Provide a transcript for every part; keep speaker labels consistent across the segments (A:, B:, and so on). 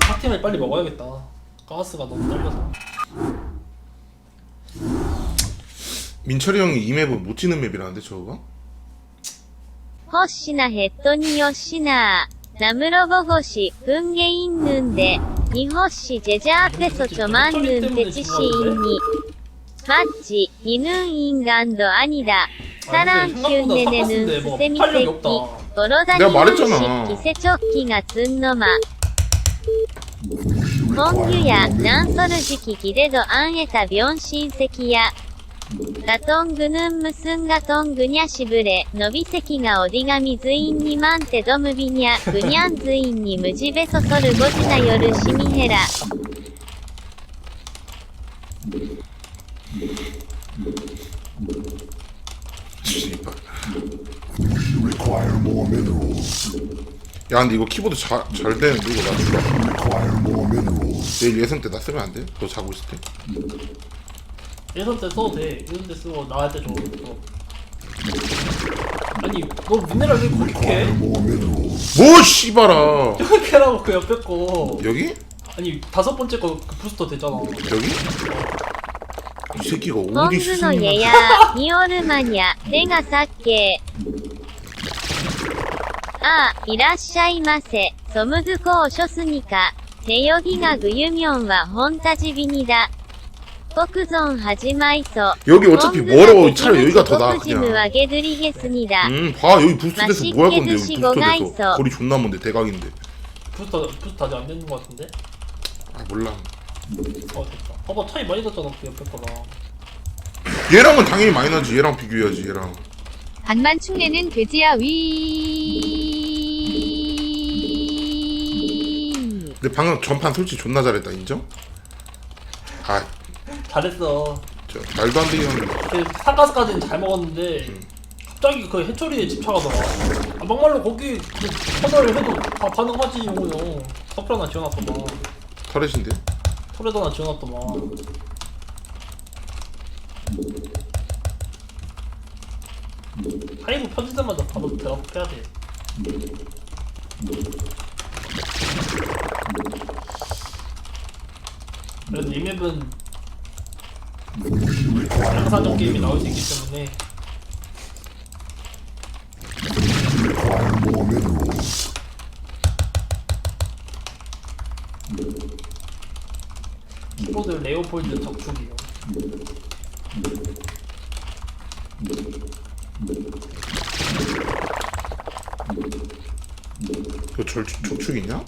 A: 파티멜 빨리 먹어야겠다. 가스가 너무 떨려서.
B: 민철이 형이 이 맵은 못 지는 맵이라는데 저거?
C: 허시나 했더니 허시나 나 물어보고시 은게 있는데 이 허시 제자 앞에서 저만는 대치시인니 맞지 이는 인간도 아니다 사람 흉내내는 스세미 새끼 転がり石、キセチョッキがつんのま。本ンギュや、ナンソルジキギデドアンエタビョン親戚や、ガトングヌンムスンガトングニャシブレ、伸びせきがオディガミズインにマンテドムビニャ、グニャンズインにムジベソソルゴジナヨルシミヘラ。
B: 야 근데 이거 키보드 잘, 잘 되는데 이거 나 주라
D: Require more minerals.
B: 내일 예선 때 나 쓰면 안 돼? 너 자고 있을 때?
A: 예선 때 써도 돼. 예선 때 쓰고 나갈 때 줘. 줘. 아니, 너 미네랄 왜 그렇게
D: Require
A: 해?
D: more minerals.
B: 뭐 씨발아
A: 그렇게 하라고 그 옆에 거.
B: 여기?
A: 아니, 다섯 번째 거 그 부스터 되잖아.
B: 여기? 이 새끼가
C: ボン
B: 어디
C: ズの家
B: 수승이야
C: や、ミオルマニャ、レガサッケ ああ、いらっしゃいませ。ソムズコーショスニカ。ネヨギガグユミョンはホンタジビニだ。国存始まいそ。
B: 여기 어차피 멀어 차라리 여기가 더 나아
C: ジム
B: 그냥
C: はゲドリゲスニだ。
B: 음봐 여기 부스트 돼서 뭐 할 건데 여기
C: 맛있게
B: 부스트
C: 드시고
B: 돼서
C: 가있어.
B: 거리 존나 먼데 대각인데
A: 부스터, 부스터 아직 안 되는 거 같은데?
B: 아 몰라
A: 어, 됐다. 봐봐, 차이 많이 났잖아, 그 옆에 거랑.
B: 얘랑은 당연히 많이 나지 얘랑 비교해야지 얘랑
E: 반만 축내는 돼지야 위.
B: 근데 방금 전판 솔직히 존나 잘했다 인정? 아
A: 잘했어.
B: 저 말도 안 되게 하는
A: 그 사가스까지는 잘 먹었는데 갑자기 그 해초리에 집착하더라. 아, 막말로 거기 그 터널 해도 다 반응하지 용우요. 서플 하나 지어놨더만.
B: 터렛인데
A: 털에도 하나 지어놨더만. 하이브 때마다 바로 대답해야 돼. 그래도 이 맵은 양사적 게임이 나올 수 있기 때문에. 키보드 레오폴드 적축이요.
B: 저 절, 족축이냐?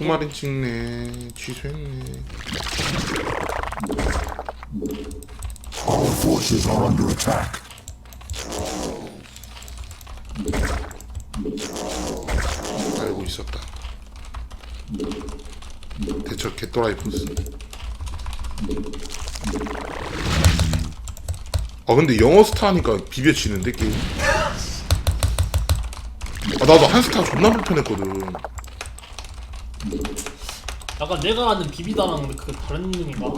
B: 투마린 찍네. 취소했네.
D: Our forces are under attack.
B: 알고 있었다. 대처 개또라이 포스. 아 근데 영어 스타 하니까 비벼치는데 게임? 아 나도 한 스타 존나 불편했거든
A: 약간 내가 아는 비비다랑 그 다른 놈인가?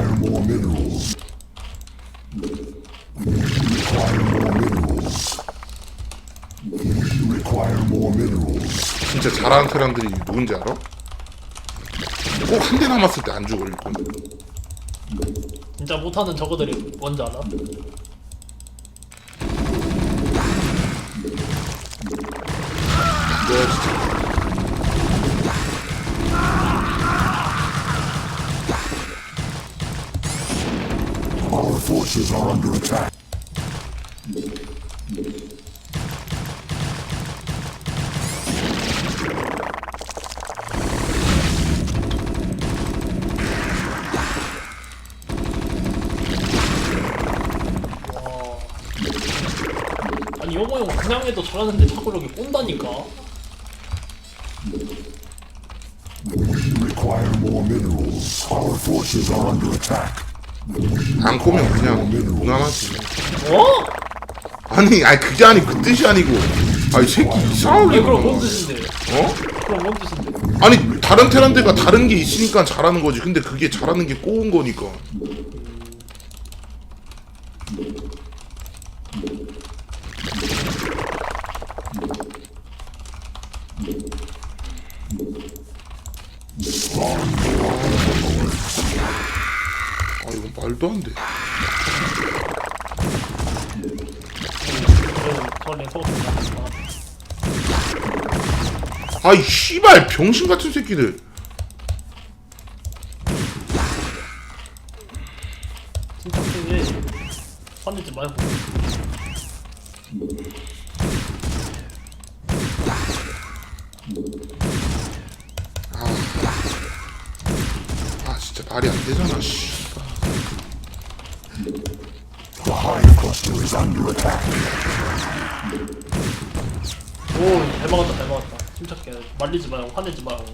D: Require more minerals. Require more minerals. Require more minerals.
B: 진짜 잘하는 사람들이 누군지 알아? 꼭 한 대 남았을 때 안 죽어 일꾼
A: 진짜 못하는 저거들이 뭔지 알아?
B: 너 진짜
D: forces are under attack.
A: 와. 아니 영호 형 그냥 해도 잘하는데 자꾸 이렇게 꼰다니까.
D: We require more minerals. Our forces are under attack.
B: 안 꼬면 그냥 무난하지
A: 어?
B: 아니 아니 그게 아니 그 뜻이 아니고 아이 새끼 이상하게
A: 아니 그럼 뭔. 뜻인데?
B: 어?
A: 그럼 뭔 뜻인데?
B: 아니 다른 테란대가 다른 게 있으니까 잘하는 거지 근데 그게 잘하는 게 꼬운 거니까 말도 안돼
A: 저는 속았습니다.
B: 아이 씨발 병신 같은 새끼들
A: 진짜 크게 화내지 말고.
B: 아 진짜 말이 안 되잖아 씨
D: The hive cluster is under attack.
A: 오, 잘 막았다, 잘 막았다. 침착해. 말리지 말고, 화내지 말고.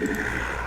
D: Yeah.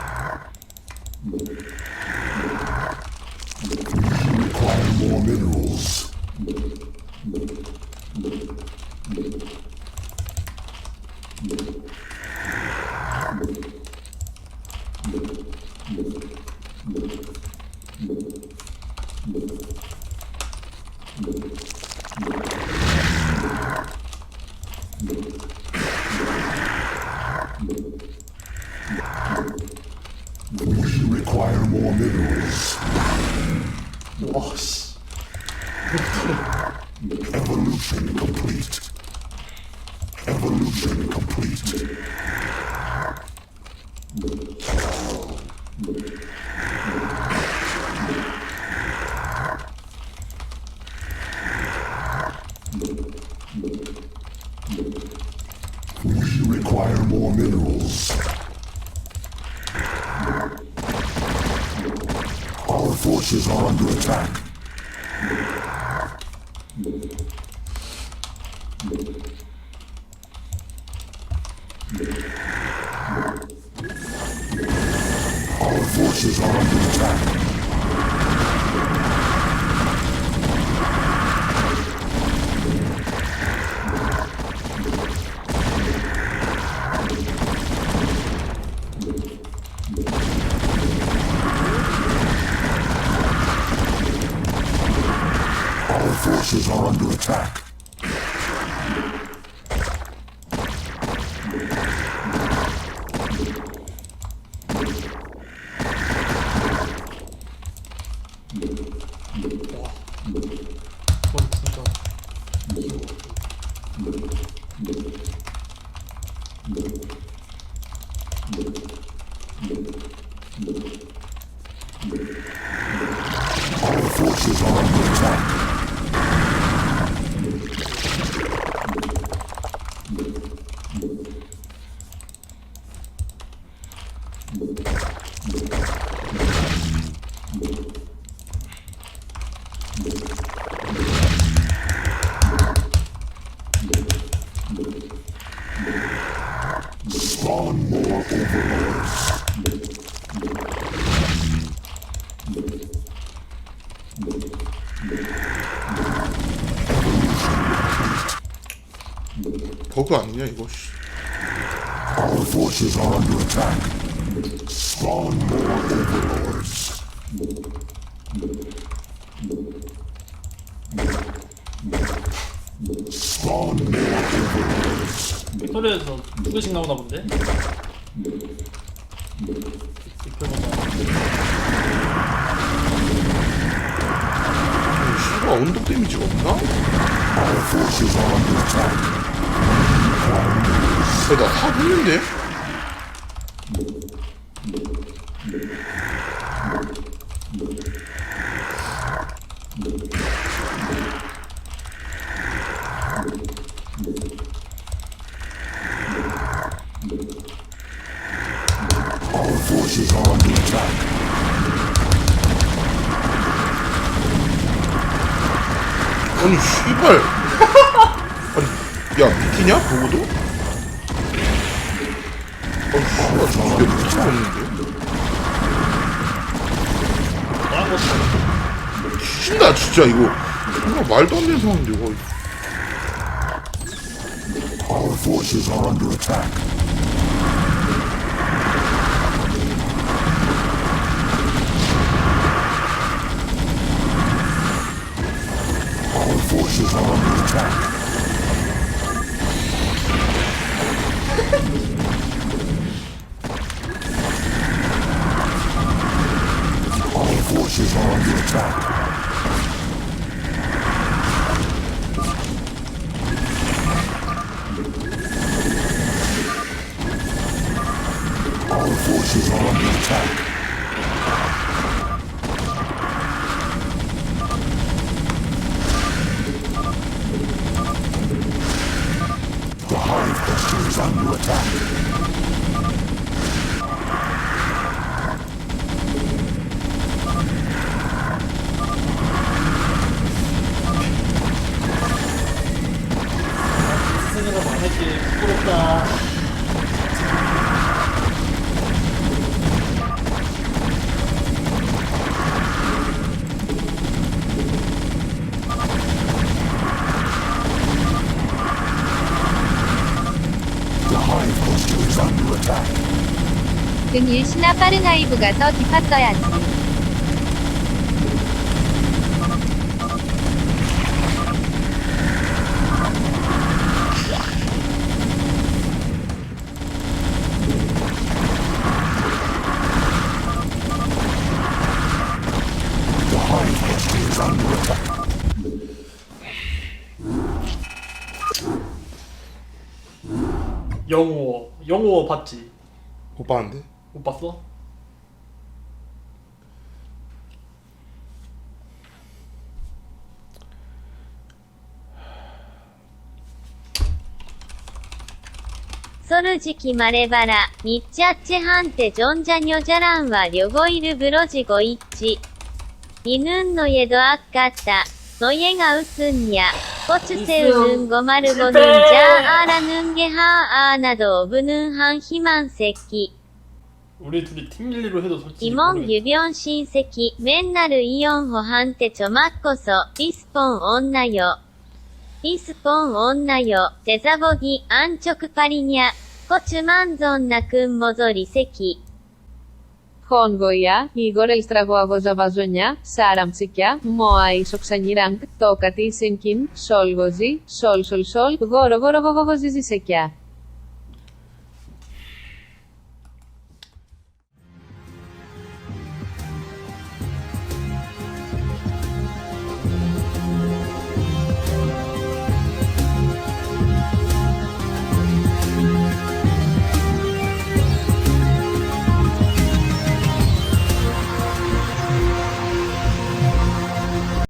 D: We require more minerals. Our forces are under attack. Thank you.
B: 버그 아니냐 이거 씨.
D: Our forces are under attack. Spawn more overlords. Spawn more overlords.
A: 빅토리에서 두 개씩 나오나 본데?
B: 씨가 언덕 데미지가 없나?
D: Our forces are under attack.
B: 야, 나다 했는데? 아니 씨발 아니 야 미키냐 보고도? 아니 씨발 저 집에 미키가 없는데?
A: 거
B: 신나 진짜 이거 정말 말도 안 되는 상황인데 이거
D: Our forces are under attack. Our forces are under attack. back.
E: 등 일시나 빠른 하이브 가서 디파 써야지.
A: 영호 영호 봤지?
B: 못 봤는데?
A: 못 봤어?
C: 솔직히 말해봐라. 니짜츠한테 존자녀자란와 료고이를 부러지고 있지. 이는 너에도 아깝다. 너에가 웃었냐. ヌンのエドアッカッタ、の家がうすんにゃ、コチュセウヌンゴマルゴヌンジャーアーラヌンゲハーアーなどオブヌンハンヒマン石器。
A: 우리 둘이 팀 릴리로 해도 솔직히
C: イモン
A: 모르겠-
C: ユビョン親戚、メンナルイヨンホハンテチョマッコソ、リスポン女よ。リスポン女よ、テザボギ、アンチョク
F: Χόνγοια, Ήγορ Ελστραγόαγο Ζαβαζονιά, Σάραμψικιά, Μόα Ισοξανιράνκ, Τόκατι Σενκίν, Σόλγοζι, Σόλ Σολ Σόλ, Γόρο Γόρο Γόρο